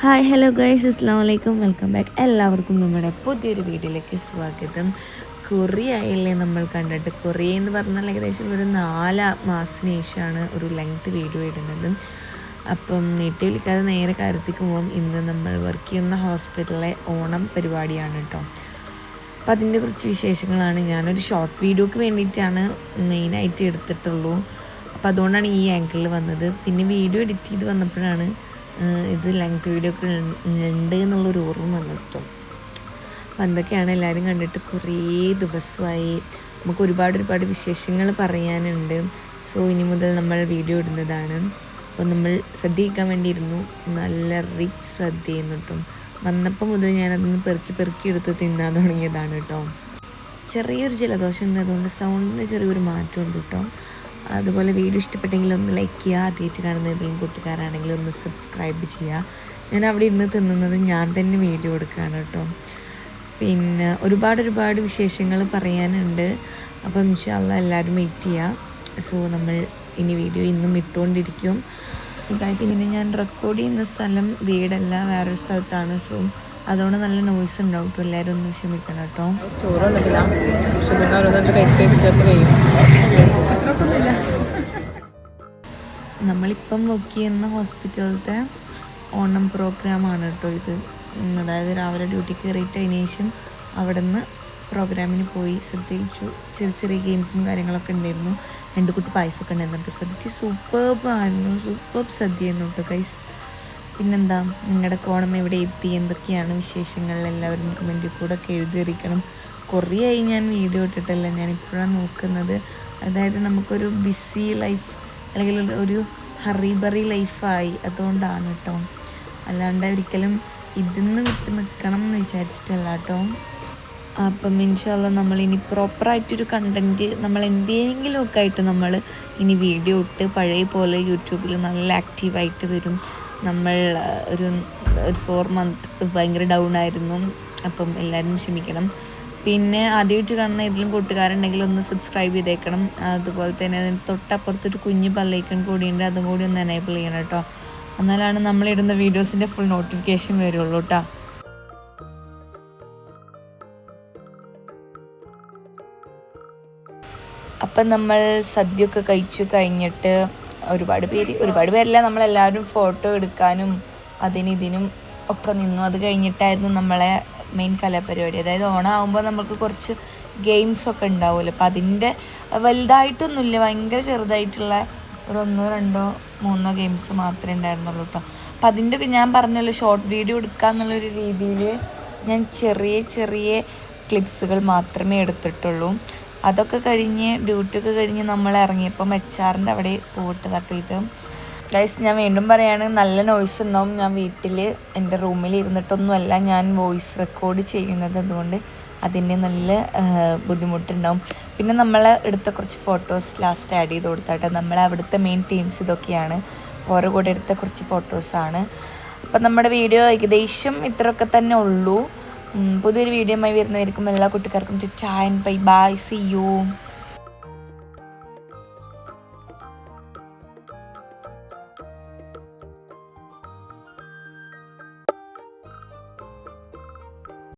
Hi hello guys അസ്സാം വലൈക്കും welcome back എല്ലാവർക്കും നമ്മുടെ പുതിയൊരു വീഡിയോയിലേക്ക് സ്വാഗതം. കൊറിയ ആയില്ലേ നമ്മൾ കണ്ടിട്ട് കൊറിയ എന്ന് പറഞ്ഞാൽ ഏകദേശം ഒരു നാല് മാസത്തിന് ശേഷമാണ് ഒരു ലെങ്ത് വീഡിയോ ഇടുന്നത്. അപ്പം നീട്ടി വിളിക്കാതെ നേരെ കാര്യത്തേക്ക് പോകും ഇന്ന് നമ്മൾ വർക്ക് ചെയ്യുന്ന ഹോസ്പിറ്റലിലെ ഓണം പരിപാടിയാണ് കേട്ടോ അപ്പം അതിന്റെ കുറച്ച് വിശേഷങ്ങളാണ്. ഞാനൊരു ഷോർട്ട് വീഡിയോക്ക് വേണ്ടിയിട്ടാണ് മെയിനായിട്ട് എടുത്തിട്ടുള്ളൂ. അപ്പോൾ അതുകൊണ്ടാണ് ഈ ആംഗിളിൽ വന്നത്. പിന്നെ വീഡിയോ എഡിറ്റ് ചെയ്ത് വന്നപ്പോഴാണ് ഇത് ലെങ്ത് വീഡിയോ ഒക്കെ ഉണ്ട് എന്നുള്ളൊരു ഓർമ്മ വന്നിട്ടും. അപ്പം എന്തൊക്കെയാണ് എല്ലാവരും കണ്ടിട്ട് കുറേ ദിവസമായി. നമുക്ക് ഒരുപാട് ഒരുപാട് വിശേഷങ്ങൾ പറയാനുണ്ട്. സോ ഇനി മുതൽ നമ്മൾ വീഡിയോ ഇടുന്നതാണ്. അപ്പോൾ നമ്മൾ കഴിക്കാൻ വേണ്ടിയിരുന്നു. നല്ല റിച്ച് സദ്യ കേട്ടോ വന്നപ്പോൾ മുതൽ ഞാനതൊന്ന് പെറുക്കി പെറുക്കി എടുത്ത് തിന്നാൻ തുടങ്ങിയതാണ് കേട്ടോ ചെറിയൊരു ജലദോഷം ഉണ്ട് അതുകൊണ്ട് സൗണ്ടിന് ചെറിയൊരു മാറ്റമുണ്ട് കേട്ടോ അതുപോലെ വീഡിയോ ഇഷ്ടപ്പെട്ടെങ്കിൽ ഒന്ന് ലൈക്ക് ചെയ്യുക ആദ്യമായിട്ട് കാണുന്ന ഏതെങ്കിലും കൂട്ടുകാരാണെങ്കിൽ ഒന്ന് സബ്സ്ക്രൈബ് ചെയ്യുക. ഞാൻ അവിടെ ഇരുന്ന് തിന്നുന്നത് ഞാൻ തന്നെ വീഡിയോ എടുക്കുകയാണ് കേട്ടോ. പിന്നെ ഒരുപാട് ഒരുപാട് വിശേഷങ്ങൾ പറയാനുണ്ട്. അപ്പം ഇൻഷാല്ല എല്ലാവരും വെയിറ്റ് ചെയ്യുക സോ നമ്മൾ ഇനി വീഡിയോ ഇന്നും ഇട്ടുകൊണ്ടിരിക്കും. ഗൈസ് ഇങ്ങനെ ഞാൻ റെക്കോർഡ് ചെയ്യുന്ന സ്ഥലം വീടല്ല വേറൊരു സ്ഥലത്താണ്. സോ അതുകൊണ്ട് നല്ല നോയ്സ് ഉണ്ടാവും കേട്ടോ എല്ലാവരും ഒന്ന് ക്ഷമിക്കണം കേട്ടോ. ചോറ് വന്നിട്ടില്ല. പക്ഷെ പിന്നെ ഓരോന്നിട്ട് പേച്ച് പേച്ചിട്ടൊക്കെ കഴിയും. അത്രക്കൊന്നുമില്ല. നമ്മളിപ്പം വർക്ക് ചെയ്യുന്ന ഹോസ്പിറ്റലത്തെ ഓണം പ്രോഗ്രാമാണ് കേട്ടോ ഇത്. അതായത് രാവിലെ ഡ്യൂട്ടി കയറിയിട്ട് അതിന് ശേഷം അവിടെ നിന്ന് പ്രോഗ്രാമിന് പോയി ശ്രദ്ധിച്ചു. ചെറിയ ചെറിയ ഗെയിംസും കാര്യങ്ങളൊക്കെ ഉണ്ടായിരുന്നു. രണ്ട് കുട്ടി പായസമൊക്കെ ഉണ്ടായിരുന്നു കേട്ടോ സദ്യ സൂപ്പർബ് ആയിരുന്നു സൂപ്പർബ് സദ്യ ആയിരുന്നു കേട്ടോ ഗൈസ് പിന്നെന്താ? നിങ്ങളുടെ കോണം എവിടെ എത്തി? എന്തൊക്കെയാണ് വിശേഷങ്ങൾ? എല്ലാവരും കമന്റിൽ കൂടെ ഒക്കെ എഴുതിയിരിക്കണം കുറേ ആയി ഞാൻ വീഡിയോ ഇട്ടിട്ടല്ല. ഞാനിപ്പോഴാണ് നോക്കുന്നത്. അതായത് നമുക്കൊരു ബിസി ലൈഫ് അല്ലെങ്കിൽ ഒരു- ഹറിബറി ലൈഫായി. അതുകൊണ്ടാണ് കേട്ടോ അല്ലാണ്ട് ഒരിക്കലും ഇതിന്ന് വിട്ട് നിൽക്കണം എന്ന് വിചാരിച്ചിട്ടല്ല കേട്ടോ അപ്പം ഇൻഷാല്ല നമ്മൾ ഇനി പ്രോപ്പറായിട്ടൊരു കണ്ടന്റ് നമ്മൾ എന്തെങ്കിലുമൊക്കെ ആയിട്ട് നമ്മൾ ഇനി വീഡിയോ ഇട്ട് പഴയ പോലെ യൂട്യൂബിൽ നല്ല ആക്റ്റീവായിട്ട് വരും. നമ്മൾ ഒരു ഒരു ഫോർ മന്ത് ഭയങ്കര ഡൗൺ ആയിരുന്നു. അപ്പം എല്ലാവരും ക്ഷമിക്കണം. പിന്നെ ആദ്യമായിട്ട് കാണുന്ന ഏതെങ്കിലും കൂട്ടുകാരുണ്ടെങ്കിൽ ഒന്ന് സബ്സ്ക്രൈബ് ചെയ്തേക്കണം. അതുപോലെ തന്നെ അതിന് തൊട്ടപ്പുറത്തൊരു കുഞ്ഞ് കൂടി കൂടിയുണ്ട്. അതും കൂടി ഒന്ന് എനേബിൾ ചെയ്യണം കേട്ടോ. എന്നാലാണ് നമ്മളിടുന്ന വീഡിയോസിന്റെ ഫുൾ നോട്ടിഫിക്കേഷൻ വരുള്ളൂ കേട്ടോ അപ്പം നമ്മൾ സദ്യയൊക്കെ കഴിച്ചു കഴിഞ്ഞിട്ട് ഒരുപാട് പേര് ഒരുപാട് പേരല്ല നമ്മളെല്ലാവരും ഫോട്ടോ എടുക്കാനും അതിനിതിനും ഒക്കെ നിന്നു. അത് കഴിഞ്ഞിട്ടായിരുന്നു നമ്മളെ മെയിൻ കലാപരിപാടി. അതായത് ഓണം ആകുമ്പോൾ നമുക്ക് കുറച്ച് ഗെയിംസൊക്കെ ഉണ്ടാവുമല്ലോ. അപ്പോൾ അതിന്റെ വലുതായിട്ടൊന്നുമില്ല. ഭയങ്കര ചെറുതായിട്ടുള്ള ഒരു ഒന്നോ രണ്ടോ മൂന്നോ ഗെയിംസ് മാത്രമേ ഉണ്ടായിരുന്നുള്ളൂ കേട്ടോ. അപ്പം അതിന്റെ ഒക്കെ ഞാൻ പറഞ്ഞല്ലോ ഷോർട്ട് വീഡിയോ എടുക്കുക എന്നുള്ളൊരു രീതിയിൽ ഞാൻ ചെറിയ ചെറിയ ക്ലിപ്സുകൾ മാത്രമേ എടുത്തിട്ടുള്ളൂ. അതൊക്കെ കഴിഞ്ഞ് ഡ്യൂട്ടിയൊക്കെ കഴിഞ്ഞ് നമ്മൾ ഇറങ്ങിയപ്പം എച്ച് ആറിന്റെ അവിടെ പോയിട്ട് തട്ടു ഗൈസ് ഞാൻ വീണ്ടും പറയാണ് നല്ല നോയ്സ് ഉണ്ടാവും. ഞാൻ വീട്ടിൽ എന്റെ റൂമിൽ ഇരുന്നിട്ടൊന്നുമല്ല ഞാൻ വോയിസ് റെക്കോർഡ് ചെയ്യുന്നത് അതുകൊണ്ട് അതിന് നല്ല ബുദ്ധിമുട്ടുണ്ടാവും. പിന്നെ നമ്മൾ എടുത്ത കുറച്ച് ഫോട്ടോസ് ലാസ്റ്റ് ആഡ് ചെയ്ത് കൊടുത്താട്ടെ. നമ്മളെ അവിടുത്തെ മെയിൻ ടീംസ് ഇതൊക്കെയാണ്. ഓരോ കൂടെ എടുത്ത കുറച്ച് ഫോട്ടോസാണ് അപ്പം നമ്മുടെ വീഡിയോ ഏകദേശം ഇത്രയൊക്കെ തന്നെ ഉള്ളൂ. പുതിയൊരു വീഡിയോയുമായി വരുന്നവർക്കും എല്ലാ കുട്ടിക്കാർക്കും ചായൻ ബൈ ബൈ സി യു